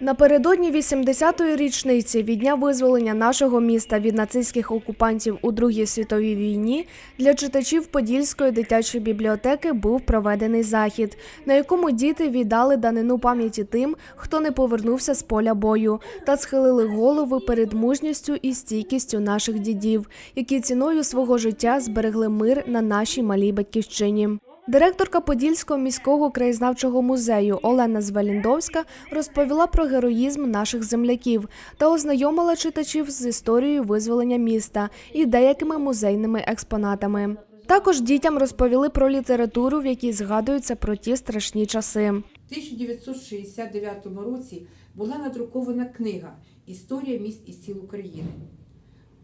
Напередодні 80-ї річниці від дня визволення нашого міста від нацистських окупантів у Другій світовій війні для читачів Подільської дитячої бібліотеки був проведений захід, на якому діти віддали данину пам'яті тим, хто не повернувся з поля бою, та схилили голови перед мужністю і стійкістю наших дідів, які ціною свого життя зберегли мир на нашій малій батьківщині. Директорка Подільського міського краєзнавчого музею Олена Звеліндовська розповіла про героїзм наших земляків та ознайомила читачів з історією визволення міста і деякими музейними експонатами. Також дітям розповіли про літературу, в якій згадуються про ті страшні часи. В 1969 році була надрукована книга Історія міст і сіл України.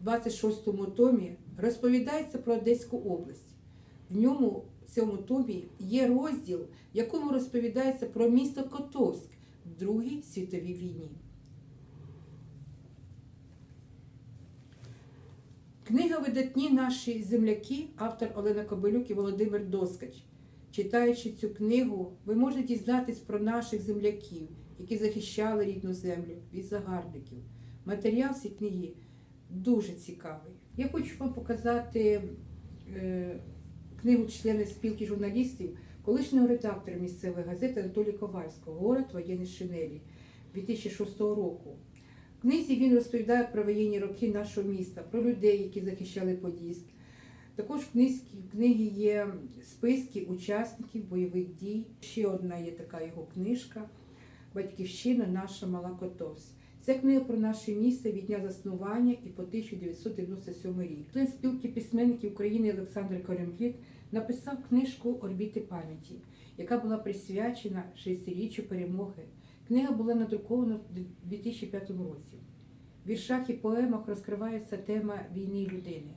В 26-му томі розповідається про Одеську область. В ньому, цьому томі, є розділ, в якому розповідається про місто Котовськ в Другій світовій війні. Книга видатні наші земляки, автор Олена Кобилюк і Володимир Доскач. Читаючи цю книгу, ви можете дізнатись про наших земляків, які захищали рідну землю від загарбників. Матеріал цієї книги дуже цікавий. Я хочу вам показати е, книгу члени спілки журналістів, колишнього редактора місцевої газети Анатолія Ковальського Город воєнної шинелі 2006 року. В книзі він розповідає про воєнні роки нашого міста, про людей, які захищали Подільськ. Також в книгі є списки учасників бойових дій. Ще одна є така його книжка Батьківщина наша мала Котовськ. Це книга про наше місто від дня заснування і по 1997 рік. Член спілки письменників України Олександр Коремпліт написав книжку Орбіти пам'яті, яка була присвячена шестиріччю перемоги. Книга була надрукована в 2005 році. В віршах і поемах розкривається тема війни людини.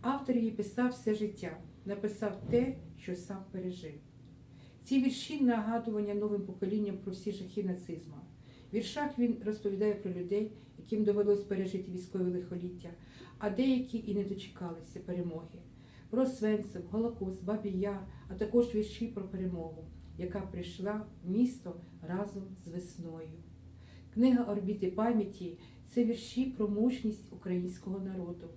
Автор її писав все життя, написав те, що сам пережив. Ці вірші нагадування новим поколінням про всі жахи нацизму. Віршах він розповідає про людей, яким довелось пережити військове лихоліття, а деякі і не дочекалися перемоги. Про Свенцев, Голокост, Бабій Яр, а також вірші про перемогу, яка прийшла в місто разом з весною. Книга Орбіти пам'яті це вірші про мужність українського народу.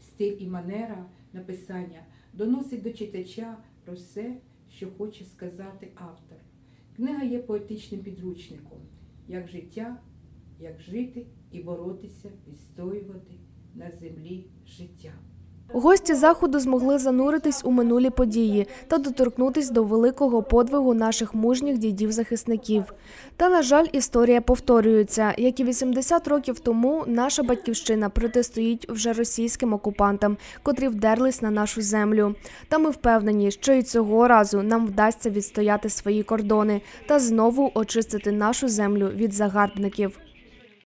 Стиль і манера написання доносить до читача про все, що хоче сказати автор. Книга є поетичним підручником, як життя, як жити і боротися, відстоювати на землі життя. Гості заходу змогли зануритись у минулі події та доторкнутись до великого подвигу наших мужніх дідів-захисників. Та, на жаль, історія повторюється. Як і 80 років тому, наша батьківщина протистоїть вже російським окупантам, котрі вдерлись на нашу землю. Та ми впевнені, що і цього разу нам вдасться відстояти свої кордони та знову очистити нашу землю від загарбників.